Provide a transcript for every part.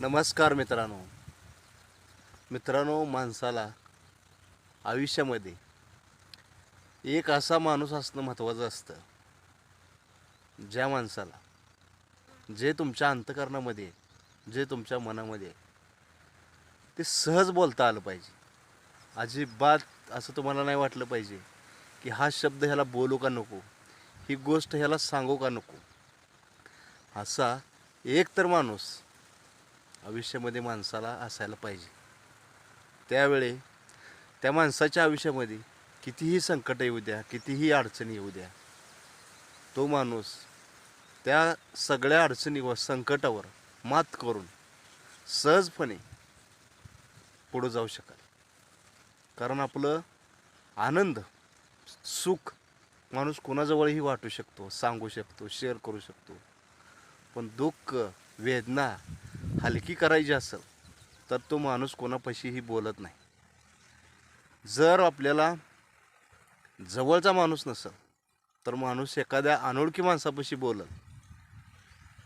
नमस्कार मित्रांनो. मित्रांनो माणसाला आयुष्यामध्ये एक असा माणूस असणं महत्त्वाचं असतं. ज्या माणसाला जे तुमच्या अंतकरणामध्ये आहे, जे तुमच्या मनामध्ये आहे, ते सहज बोलता आलं पाहिजे. अजिबात असं तुम्हाला नाही वाटलं पाहिजे की हा शब्द ह्याला बोलू का नको ही गोष्ट ह्याला सांगू का नको. असा एक तर माणूस आयुष्यामध्ये माणसाला असायला पाहिजे. त्यावेळी त्या माणसाच्या आयुष्यामध्ये कितीही संकट येऊ द्या कितीही अडचणी येऊ द्या तो माणूस त्या सगळ्या अडचणी व संकटावर मात करून सहजपणे पुढं जाऊ शकाल. कारण आपलं आनंद सुख माणूस कोणाजवळही वाटू शकतो सांगू शकतो शेअर करू शकतो. पण दुःख वेदना हलकी करायची असेल तर तो माणूस कोणापाशीही बोलत नाही. जर आपल्याला जवळचा माणूस नसेल तर माणूस एखाद्या अनोळखी माणसापाशी बोलल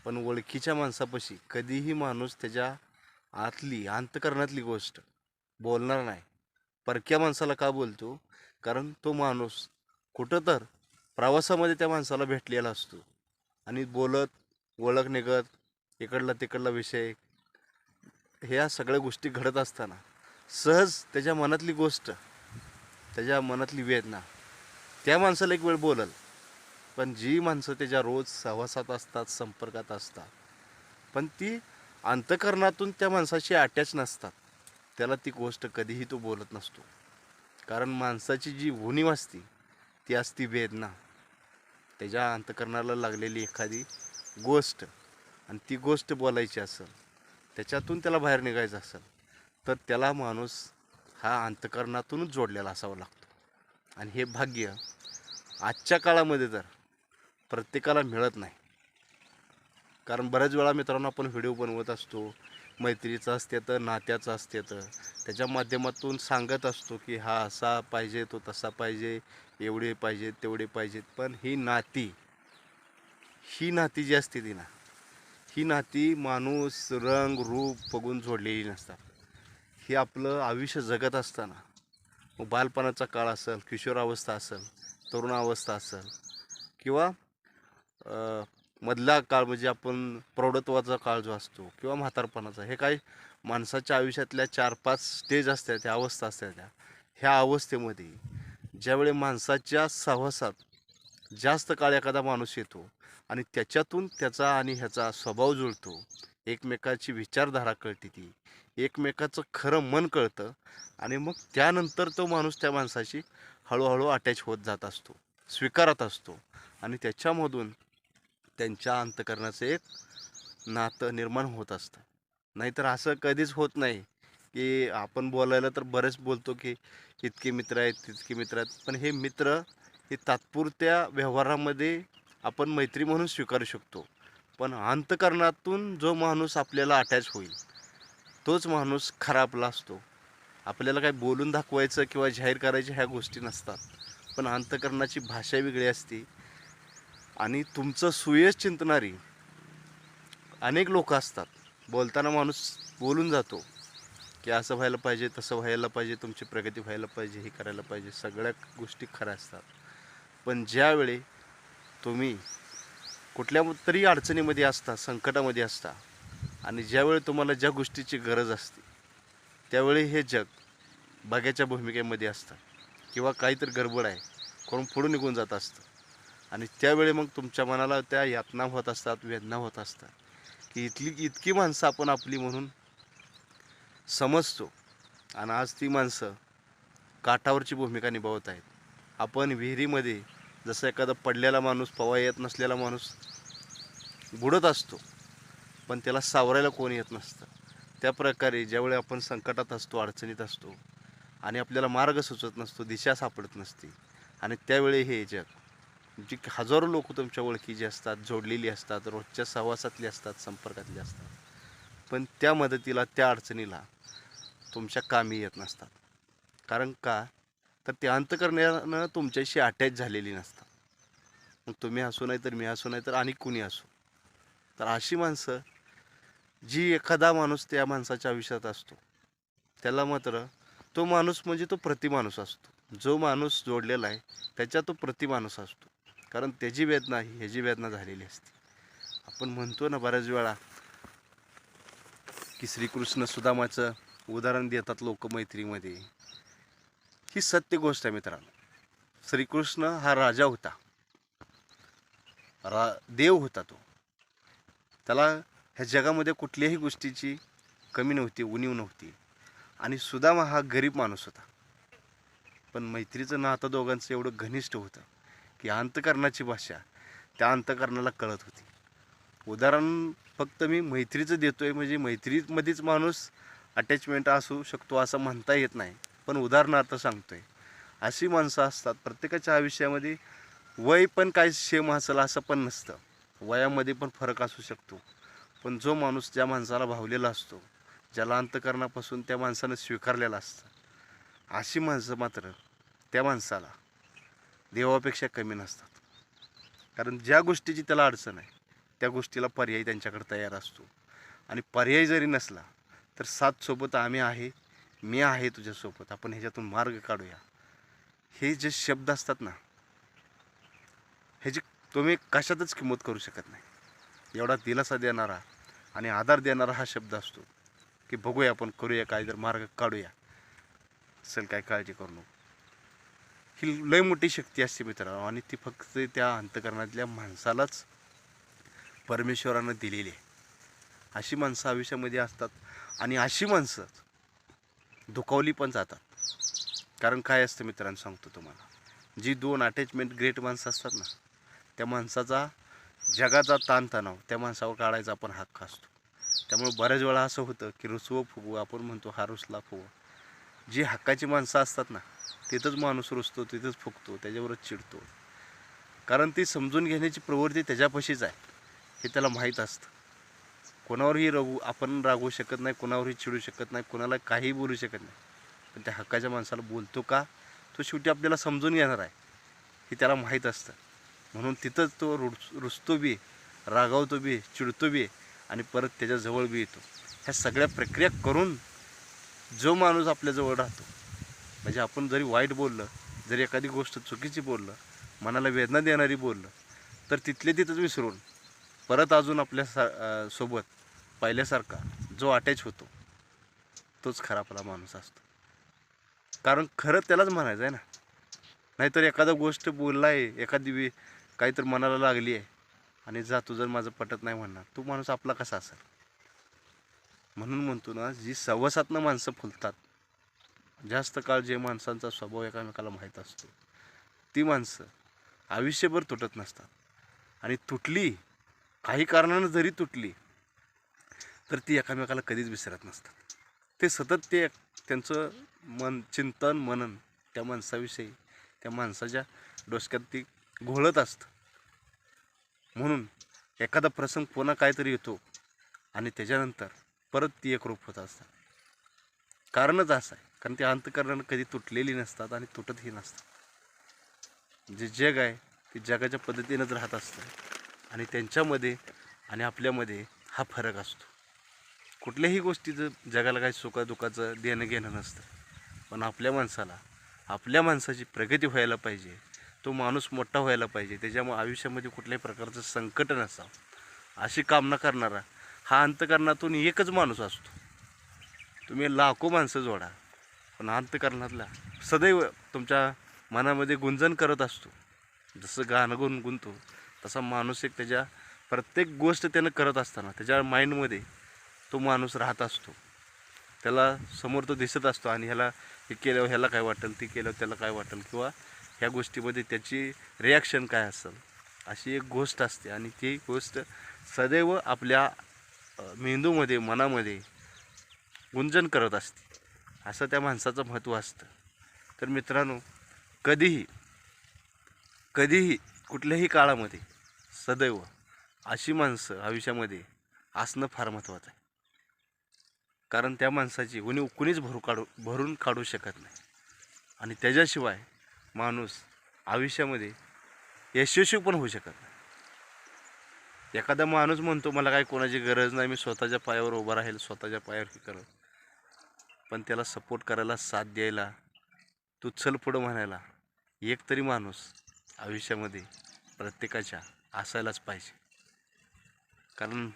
पण ओळखीच्या माणसापाशी कधीही माणूस त्याच्या आतली अंतकरणातली गोष्ट बोलणार नाही. परक्या माणसाला का बोलतो? कारण तो माणूस कुठं तर प्रवासामध्ये त्या माणसाला भेटलेला असतो. आणि बोलत ओळख निघत इकडला तिकडला विषय ह्या सगळ्या गोष्टी घडत असताना सहज त्याच्या मनातली गोष्ट त्याच्या मनातली वेदना त्या माणसाला एक वेळ बोलल. पण जी माणसं त्याच्या रोज सहवासात असतात संपर्कात असतात पण ती अंतकरणातून त्या माणसाशी अटॅच नसतात. त्याला ती गोष्ट कधीही तो बोलत नसतो. कारण माणसाची जी उणीव असती ती असती वेदना. त्याच्या अंतकरणाला लागलेली एखादी गोष्ट आणि ती गोष्ट बोलायची असेल त्याच्यातून त्याला बाहेर निघायचं असेल तर त्याला माणूस हा अंतकरणातूनच जोडलेला असावा लागतो. आणि हे भाग्य आजच्या काळामध्ये तर प्रत्येकाला मिळत नाही. कारण बऱ्याच वेळा मित्रांनो आपण व्हिडिओ बनवत असतो मैत्रीचं असते तर नात्याचं असते तर. त्याच्या माध्यमातून सांगत असतो की हा असा पाहिजे तो तसा पाहिजे एवढे पाहिजेत तेवढे पाहिजेत. पण ही नाती ही नाती जी असते ती ना ही नाती माणूस रंग रूप बघून जोडलेली नसतात. हे आपलं आयुष्य जगत असताना मग बालपणाचा काळ असेल किशोरावस्था असेल तरुणावस्था असेल किंवा मधला काळ म्हणजे आपण प्रौढत्वाचा काळ जो असतो किंवा म्हातारपणाचा हे काही माणसाच्या आयुष्यातल्या चार पाच स्टेज असतात त्या अवस्था असतात त्या. ह्या अवस्थेमध्ये ज्यावेळी माणसाच्या सहवासात जास्त काळ एखादा माणूस येतो आणि त्याच्यातून त्याचा आणि ह्याचा स्वभाव जुळतो. एकमेकाची विचारधारा कळते ती. एकमेकाचं खरं मन कळतं आणि मग त्यानंतर तो माणूस त्या माणसाशी हळूहळू अटॅच होत जात असतो स्वीकारत असतो आणि त्याच्यामधून त्यांच्या अंतकरणाचं एक नातं निर्माण होत असतं. नाहीतर असं कधीच होत नाही की आपण बोलायला तर बरेच बोलतो की इतके मित्र आहेत तितके मित्र आहेत. पण हे मित्र हे तात्पुरत्या व्यवहारामध्ये आपण मैत्री म्हणून स्वीकारू शकतो. पण अंतकरणातून जो माणूस आपल्याला अटॅच होईल तोच माणूस खरा आपला असतो आपल्याला काय बोलून दाखवायचं किंवा जाहीर करायच्या ह्या गोष्टी नसतात. पण अंतकरणाची भाषा वेगळी असते. आणि तुमचं सुयश चिंतणारी अनेक लोक असतात. बोलताना माणूस बोलून जातो की असं व्हायला पाहिजे तसं व्हायला पाहिजे तुमची प्रगती व्हायला पाहिजे हे करायला पाहिजे सगळ्या गोष्टी खऱ्या असतात. पण ज्यावेळी तुम्ही कुठल्या तरी अडचणीमध्ये असता संकटामध्ये असता आणि ज्यावेळी तुम्हाला ज्या गोष्टीची गरज असते त्यावेळी हे जग बघ्याच्या भूमिकेमध्ये असतं किंवा काहीतरी गडबड आहे करून पुढे निघून जात असतं आणि त्यावेळी मग तुमच्या मनाला त्या यातना होत असतात वेदना होत असतात की इथली इतकी माणसं आपण आपली म्हणून समजतो आणि आज ती माणसं काठावरची भूमिका निभावत आहेत. आपण विहिरीमध्ये जसं एखादा पडलेला माणूस पवा येत नसलेला माणूस बुडत असतो पण त्याला सावरायला कोण येत नसतं. त्या प्रकारे ज्यावेळी आपण संकटात असतो अडचणीत असतो आणि आपल्याला मार्ग सुचत नसतो दिशा सापडत नसते आणि त्यावेळी हे जग जी हजारो लोक तुमच्या ओळखीची असतात जोडलेली असतात रोजच्या सहवासातली असतात संपर्कातली असतात पण त्या मदतीला त्या अडचणीला तुमच्या कामी येत नसतात. कारण का? तर ते अंतकरणानं तुमच्याशी अटॅच झालेली नसतात. मग तुम्ही असू नाही तर मी असू नाही तर आणि कुणी असो. तर अशी माणसं जी एखादा माणूस त्या माणसाच्या आयुष्यात असतो त्याला मात्र तो माणूस म्हणजे तो प्रतिमाणूस असतो. जो माणूस जोडलेला आहे त्याच्या तो प्रतिमाणूस असतो. कारण त्याची वेदना ही ह्याची वेदना झालेली असते. आपण म्हणतो ना बऱ्याच वेळा की श्रीकृष्ण सुदामाचं उदाहरण देतात लोक मैत्रीमध्ये. ही सत्य गोष्ट आहे मित्रांनो. श्रीकृष्ण हा राजा होता. रा देव होता तो. त्याला ह्या जगामध्ये कुठल्याही गोष्टीची कमी नव्हती उणीव नव्हती. आणि सुदामा हा गरीब माणूस होता. पण मैत्रीचं नातं दोघांचं एवढं घनिष्ठ होतं की अंतकरणाची भाषा त्या अंतकरणाला कळत होती. उदाहरण फक्त मी मैत्रीचं देतो आहे म्हणजे मैत्रीमध्येच माणूस अटॅचमेंट असू शकतो असं म्हणता येत नाही. पण उदाहरणार्थ सांगतोय. अशी माणसं असतात प्रत्येकाच्या आयुष्यामध्ये वय पण काय सेम असेल असं पण नसतं. वयामध्ये पण फरक असू शकतो. पण जो माणूस ज्या माणसाला भावलेला असतो ज्याला अंतकरणापासून त्या माणसानं स्वीकारलेलं असतं अशी माणसं मात्र त्या माणसाला देवापेक्षा कमी नसतात. कारण ज्या गोष्टीची त्याला अडचण आहे त्या गोष्टीला पर्याय त्यांच्याकडे तयार असतो. आणि पर्याय जरी नसला तर साथसोबत आम्ही आहे मी आहे तुझ्यासोबत आपण ह्याच्यातून मार्ग काढूया. हे जे शब्द असतात ना ह्याची तुम्ही कशातच किंमत करू शकत नाही. एवढा दिलासा देणारा आणि आधार देणारा हा शब्द असतो की बघूया आपण करूया काय तर मार्ग काढूया. असेल काय काळजी करू नको. ही लय मोठी शक्ती असते मित्रांनो आणि ती फक्त त्या अंतकरणातल्या माणसालाच परमेश्वरानं दिलेली आहे. अशी माणसं आयुष्यामध्ये असतात आणि अशी माणसं दुखावली पण जातात. कारण काय असतं मित्रांनो सांगतो तुम्हाला. जी दोन अटॅचमेंट ग्रेट माणसं असतात ना त्या माणसाचा जगाचा ताणतणाव त्या माणसावर काढायचा आपण हक्क असतो त्यामुळे बऱ्याच वेळा असं होतं की रुसवं फुगवं आपण म्हणतो हा रुसला फुगवं. जी हक्काची माणसं असतात ना तिथंच माणूस रुसतो तिथंच फुगतो त्याच्यावरच चिडतो. कारण ती समजून घेण्याची प्रवृत्ती त्याच्यापाशीच आहे हे त्याला माहीत असतं. कोणावरही रागू आपण रागवू शकत नाही कोणावरही चिडू शकत नाही कोणाला काहीही बोलू शकत नाही. पण त्या हक्काच्या माणसाला बोलतो का? तो शेवटी आपल्याला समजून घेणार आहे हे त्याला माहीत असतं. म्हणून तिथंच तो रुस रुसतो बी रागावतो बी चिडतो बी आणि परत त्याच्याजवळ बी येतो. ह्या सगळ्या प्रक्रिया करून जो माणूस आपल्याजवळ राहतो म्हणजे आपण जरी वाईट बोललं जरी एखादी गोष्ट चुकीची बोललं मनाला वेदना देणारी बोललं तर तिथले तिथंच विसरून परत अजून आपल्या सा सोबत पहिल्यासारखा जो अटॅच होतो तोच खरा आपला माणूस असतो. कारण खरं त्यालाच म्हणायचं आहे ना. नाहीतर एखादा गोष्ट बोलला आहे एखादी वे काहीतरी मनाला लागली आहे आणि जा तुझं माझं पटत नाही म्हणणार तो माणूस आपला कसा असेल? म्हणून म्हणतो ना जी सव्वासातनं माणसं फुलतात जास्त काळ जे माणसांचा स्वभाव एकामेकाला माहीत असतो ती माणसं आयुष्यभर तुटत नसतात. आणि तुटली काही कारणानं जरी तुटली तर ती एकामेकाला कधीच विसरत नसतात. ते सतत ते त्यांचं मन चिंतन मनन त्या माणसाविषयी त्या माणसाच्या डोसक्यात ती घोळत असतं. म्हणून एखादा प्रसंग पुन्हा काहीतरी येतो आणि त्याच्यानंतर परत ती एकरूप होत असतात कारणच असं आहे कारण ते अंतकरणानं कधी तुटलेली नसतात आणि तुटतही नसतात. जे जग आहे ते जगाच्या पद्धतीनंच राहत असतं. आणि त्यांच्यामध्ये आणि आपल्यामध्ये हा फरक असतो. कुठल्याही गोष्टीचं जगाला काही सुखादुखाचं देणं घेणं नसतं. पण आपल्या माणसाला आपल्या माणसाची प्रगती व्हायला पाहिजे. तो माणूस मोठा व्हायला पाहिजे. त्याच्यामुळे आयुष्यामध्ये कुठल्याही प्रकारचं संकट नसावं. अशी कामना करणारा हा अंतकरणातून एकच माणूस असतो. तुम्ही लाखो माणसं जोडा पण अंतकरणातला सदैव तुमच्या मनामध्ये गुंजन करत असतो. जसं गाणं गुणगुणतो तसा माणूस एक त्याच्या प्रत्येक गोष्ट त्यानं करत असताना त्याच्या माइंडमध्ये तो माणूस राहत असतो. त्याला समोर तो दिसत असतो आणि ह्याला हे केल्यावर ह्याला काय वाटेल ती केल्यावर त्याला काय वाटेल किंवा ह्या गोष्टीमध्ये त्याची रिॲक्शन काय असेल अशी एक गोष्ट असते. आणि ती गोष्ट सदैव आपल्या मेंदूमध्ये मनामध्ये गुंजन करत असते. असं त्या माणसाचं महत्त्व असतं. तर मित्रांनो कधीही कधीही कुठल्याही काळामध्ये सदैव अशी माणसं आयुष्यामध्ये असणं फार महत्त्वाचं आहे. कारण त्या माणसाची उणीव कुणीच भरू काढू भरून काढू शकत नाही. आणि त्याच्याशिवाय माणूस आयुष्यामध्ये यशस्वी पण होऊ शकत नाही. एखादा माणूस म्हणतो मला काय कोणाची गरज नाही मी स्वतःच्या पायावर उभा राहील स्वतःच्या पायावर हे करेल. पण त्याला सपोर्ट करायला साथ द्यायला तू चल पुढं म्हणायला एक तरी माणूस आयुष्यामध्ये प्रत्येकाच्या असायलाच पाहिजे. कारण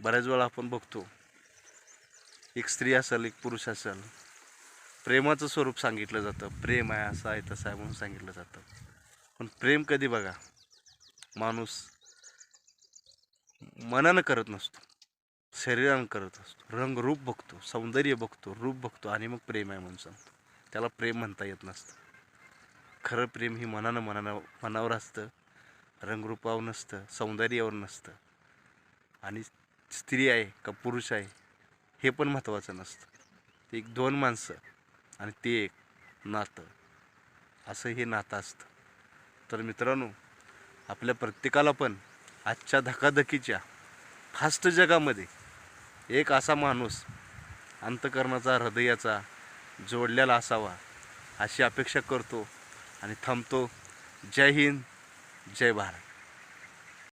बऱ्याच वेळा आपण बघतो एक स्त्री असेल एक पुरुष असेल प्रेमाचं स्वरूप सांगितलं जातं. प्रेम आहे असं आहे तसं आहे म्हणून सांगितलं जातं. पण प्रेम कधी बघा माणूस मनानं करत नसतो. शरीरानं करत असतो. रंगरूप बघतो सौंदर्य बघतो रूप बघतो आणि मग प्रेम आहे म्हणून सांगतो. त्याला प्रेम म्हणता येत नसतं. खरं प्रेम ही मनानं मनानं मनावर असतं. रंगरूपावर नसतं सौंदर्यावर नसतं. आणि स्त्री आहे का पुरुष आहे हे पण महत्त्वाचं नसतं. ते एक दोन माणसं आणि ते एक नातं. असं हे नातं असतं. तर मित्रांनो आपल्या प्रत्येकाला पण आजच्या धकाधकीच्या फास्ट जगामध्ये एक असा माणूस अंतकरणाचा हृदयाचा जोडलेला असावा अशी अपेक्षा करतो आणि थांबतो. जय हिंद. जय भारत